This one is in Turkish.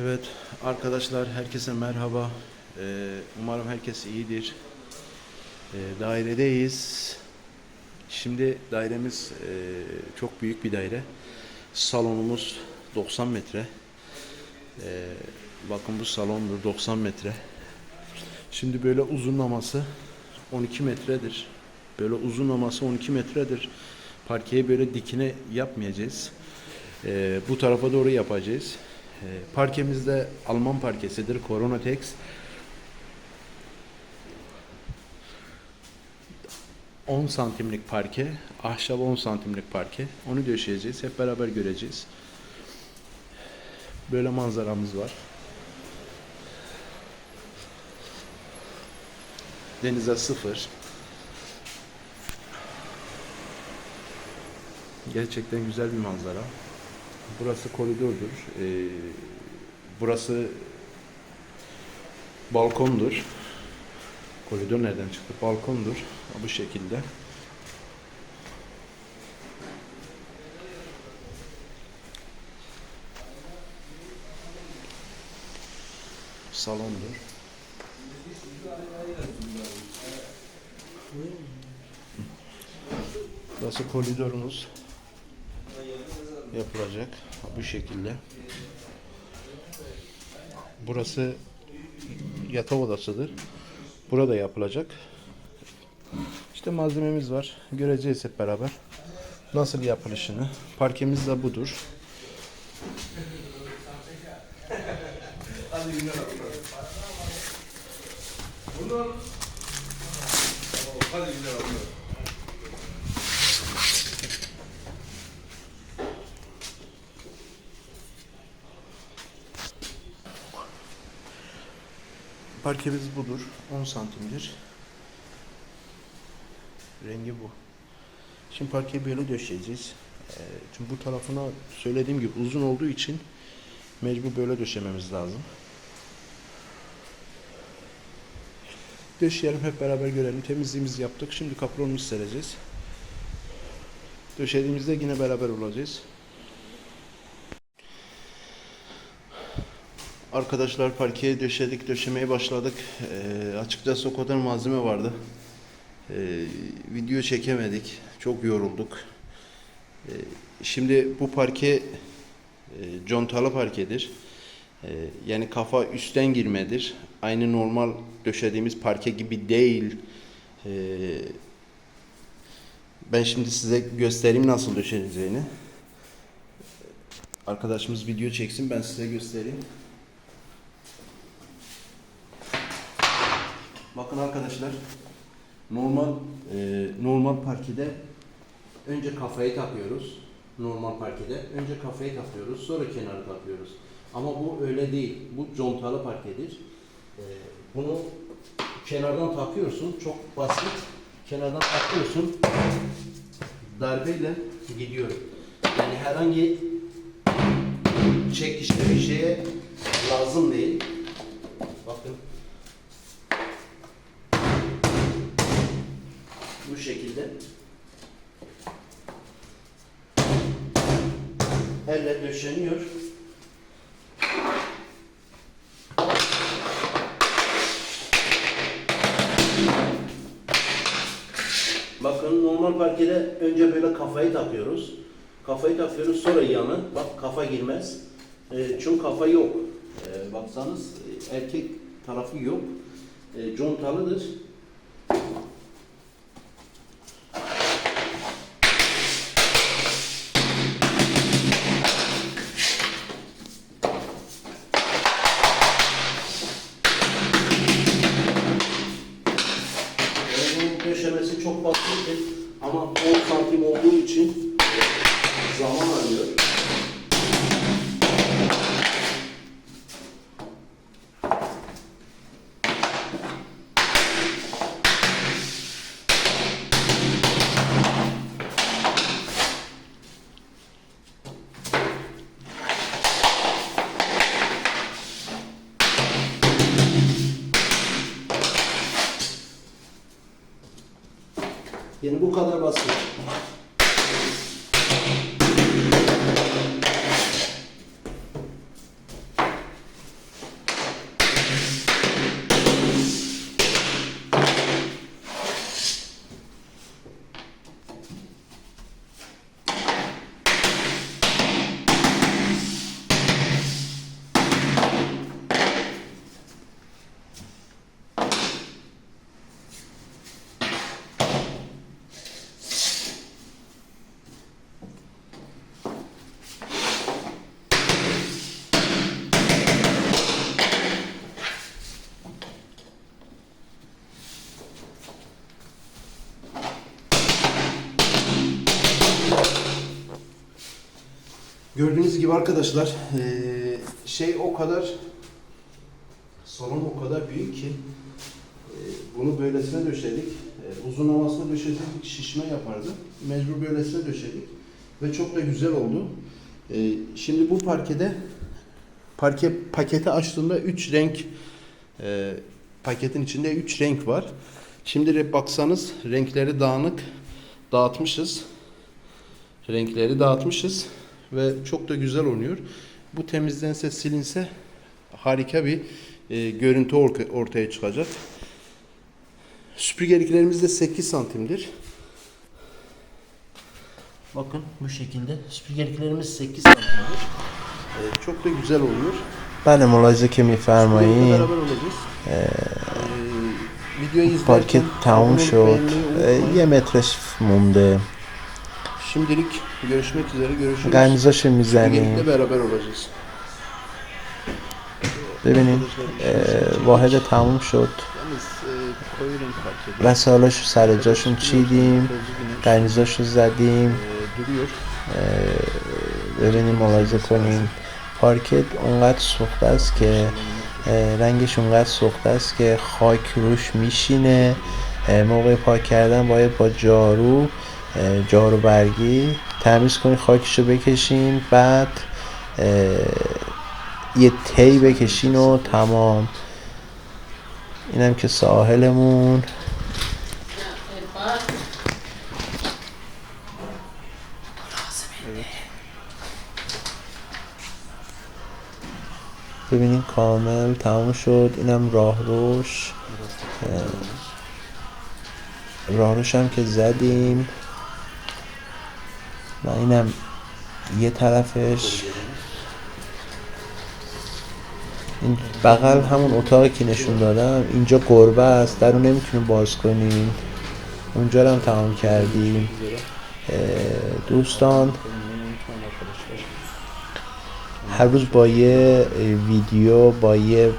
Evet arkadaşlar herkese merhaba. Ee, umarım herkes iyidir. Ee, dairedeyiz. Şimdi dairemiz e, çok büyük bir daire. Salonumuz 90 metre. Ee, bakın bu salondur 90 metre. Şimdi böyle uzunlaması 12 metredir. Böyle uzunlaması 12 metredir. Parkeyi böyle dikine yapmayacağız. Ee, bu tarafa doğru yapacağız. Ee, parkemizde Alman parkesidir. Coronatex. ...10 santimlik parke, ahşap 10 santimlik parke. Onu döşeyeceğiz. Hep beraber göreceğiz. Böyle manzaramız var. Denize sıfır. Gerçekten güzel bir manzara. Burası koridordur. Ee, burası balkondur. Koridor nereden çıktı? Balkondur. Bu şekilde. Salondur. Burası koridorumuz yapılacak bu şekilde. Burası yatak odasıdır. Burada yapılacak. İşte malzememiz var. Göreceğiz hep beraber. Nasıl yapılışını. Parkemiz de budur. Parkemiz budur. 10 santimdir. Rengi bu. Şimdi parkeyi böyle döşeyeceğiz. Ee, çünkü bu tarafına söylediğim gibi uzun olduğu için mecbur böyle döşememiz lazım. Döşeyelim hep beraber görelim. Temizliğimizi yaptık. Şimdi kapronumuzu sereceğiz. Döşediğimizde yine beraber olacağız. Arkadaşlar parkeye döşedik, döşemeye başladık. Ee, açıkçası o kadar malzeme vardı. Ee, video çekemedik. Çok yorulduk. Ee, şimdi bu parke e, contalı parkedir. Ee, yani kafa üstten girmedir. Aynı normal döşediğimiz parke gibi değil. Ee, ben şimdi size göstereyim nasıl döşeneceğini. Arkadaşımız video çeksin ben size göstereyim. Bakın arkadaşlar normal e, normal parkede önce kafayı takıyoruz. Normal parkede önce kafayı takıyoruz sonra kenarı takıyoruz. Ama bu öyle değil. Bu contalı parkedir. E, bunu kenardan takıyorsun. Çok basit. Kenardan takıyorsun. Darbeyle gidiyor. Yani herhangi çekişli bir şeye lazım değil. Elle döşeniyor. Bakın normal parkede önce böyle kafayı takıyoruz. Kafayı takıyoruz sonra yanı. Bak kafa girmez. E, çünkü kafa yok. E, baksanız erkek tarafı yok. E, contalıdır. Ama 10 santim olduğu için Yani bu kadar basit. Gördüğünüz gibi arkadaşlar eee, şey o kadar salon o kadar büyük ki eee, bunu böylesine döşedik. Eee, uzun havasına döşeseydik şişme yapardı. Mecbur böylesine döşedik ve çok da güzel oldu. Şimdi bu parkede parke paketi açtığında 3 renk paketin içinde 3 renk var. Şimdi baksanız renkleri dağınık dağıtmışız. Renkleri dağıtmışız ve çok da güzel oluyor. Bu temizlense silinse harika bir e, görüntü ortaya çıkacak. Süpürgeliklerimiz de 8 santimdir. Bakın bu şekilde süpürgeliklerimiz 8 santimdir. Ee, çok da güzel oluyor. Benim olacak kimi fermayı. E, e, videoyu izlerken. Parket town shot. Ye metreş mumde. Şimdilik görüşmek üzere. Görüşürüz. Süpürgelikle می‌زنیم beraber olacağız. ببینید اه، واحد تموم شد Yalnız e, koyu renk fark ediyor. وسایلاشو سر جاشون چیدیم قنیزاشو زدیم E, duruyor. اه، ببینیم ملاحظه کنیم پارکت اونقدر سوخته است که اه، رنگش اونقدر سوخته است که خاک روش میشینه اه، موقع پاک کردن باید با جارو جارو برگی تمیز کنید خاکشو بکشین بعد یه تی بکشین و تمام. اینم که ساحلمون. ببینین کامل تموم شد. اینم راهروش اه، راهروش هم که زدیم. و اینم یه طرفش. این بغل همون اتاقی که نشون دادم اینجا گربه است در رو نمی‌تونیم باز کنیم. اونجا هم تمام کردیم. دوستان هر روز با یه ویدیو با یه